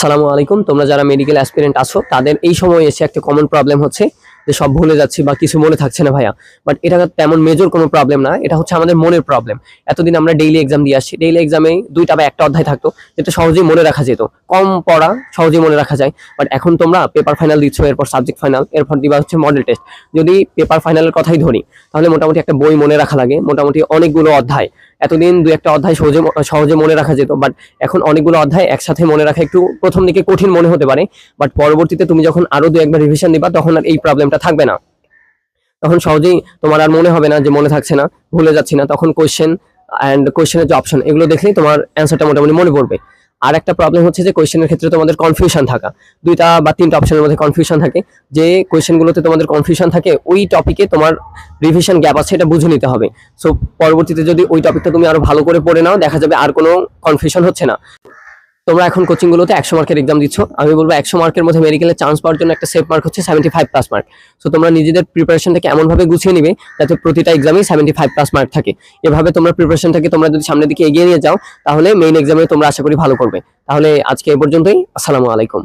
আসসালামু আলাইকুম। তোমরা যারা মেডিকেল অ্যাসপিরেন্ট আছো, তাদের এই সময় এসে একটা কমন প্রবলেম হচ্ছে যে সব ভুলে যাচ্ছি বা কিছু মনে থাকছে না ভাইয়া। বাট এটা তেমন মেজর কোনো প্রবলেম না, এটা হচ্ছে আমাদের মনের প্রবলেম এতদিন আমরা ডেইলি এক্সাম দিয়ে আসছি ডেইলি এক্সামে দুইটা বা একটা অধ্যায় থাকতো, যেটা সহজেই মনে রাখা যেত। কম পড়া সহজেই মনে রাখা যায় বাট এখন তোমরা পেপার ফাইনাল দিচ্ছ, এরপর সাবজেক্ট ফাইনাল এরপর দিবা হচ্ছে মডেল টেস্ট যদি পেপার ফাইনালের কথাই ধরি, তাহলে মোটামুটি একটা বই মনে রাখা লাগে, মোটামুটি অনেকগুলো অধ্যায়। এতদিন দু একটা অধ্যায় সহজে সহজে মনে রাখা যেত বাট এখন অনেকগুলো অধ্যায় একসাথে মনে রাখা একটু প্রথম দিকে কঠিন মনে হতে পারে বাট পরবর্তীতে তুমি যখন আরও দু একবার রিভিশন দিবা, তখন আর এই প্রবলেমটা থাকবে না। তখন সহজেই তোমার আর মনে হবে না যে মনে থাকছে না, ভুলে যাচ্ছি না, তখন কোয়েশ্চেন অ্যান্ড কোয়েশ্চেনের যে অপশন এগুলো দেখলেই তোমার অ্যান্সারটা মোটামুটি মনে পড়বে। আর একটা প্রবলেম হচ্ছে যে কোয়েশ্চেনের ক্ষেত্রে তোমাদের কনফিউশন থাকা। দুইটা বা তিনটা অপশনের মধ্যে কনফিউশন থাকে। যে কোয়েশ্চেনগুলোতে তোমাদের কনফিউশন থাকে, ওই টপিকে তোমার রিভিশন গ্যাপ আছে, এটা বুঝে নিতে হবে। সো পরবর্তীতে যদি ওই টপিকটা তুমি আরও ভালো করে পড়ে নাও, দেখা যাবে আর কোনো কনফিউশন হচ্ছে না। তোমরা এখন কোচিংগুলোতে একশো মার্কের এক্সাম দিচ্ছ। আমি বলব একশো মার্কের মধ্যে মেডিকেলে চান্স পাওয়ার জন্য একটা সেফ মার্ক হচ্ছে seventy five plus mark so তোমরা নিজেদের প্রিপারেশনটাকে এমনভাবে গুছিয়ে নিবে যাতে প্রতিটা এক্সামেই সেভেন্টি ফাইভ প্লাস মার্ক থাকে। এভাবে তোমরা প্রিপারেশনটাকে তোমরা যদি সামনের দিকে এগিয়ে নিয়ে যাও, তাহলে মেইন এক্সামে তোমরা আশা করি ভালো করবে। তাহলে আজকে এ পর্যন্তই। আসসালামু আলাইকুম।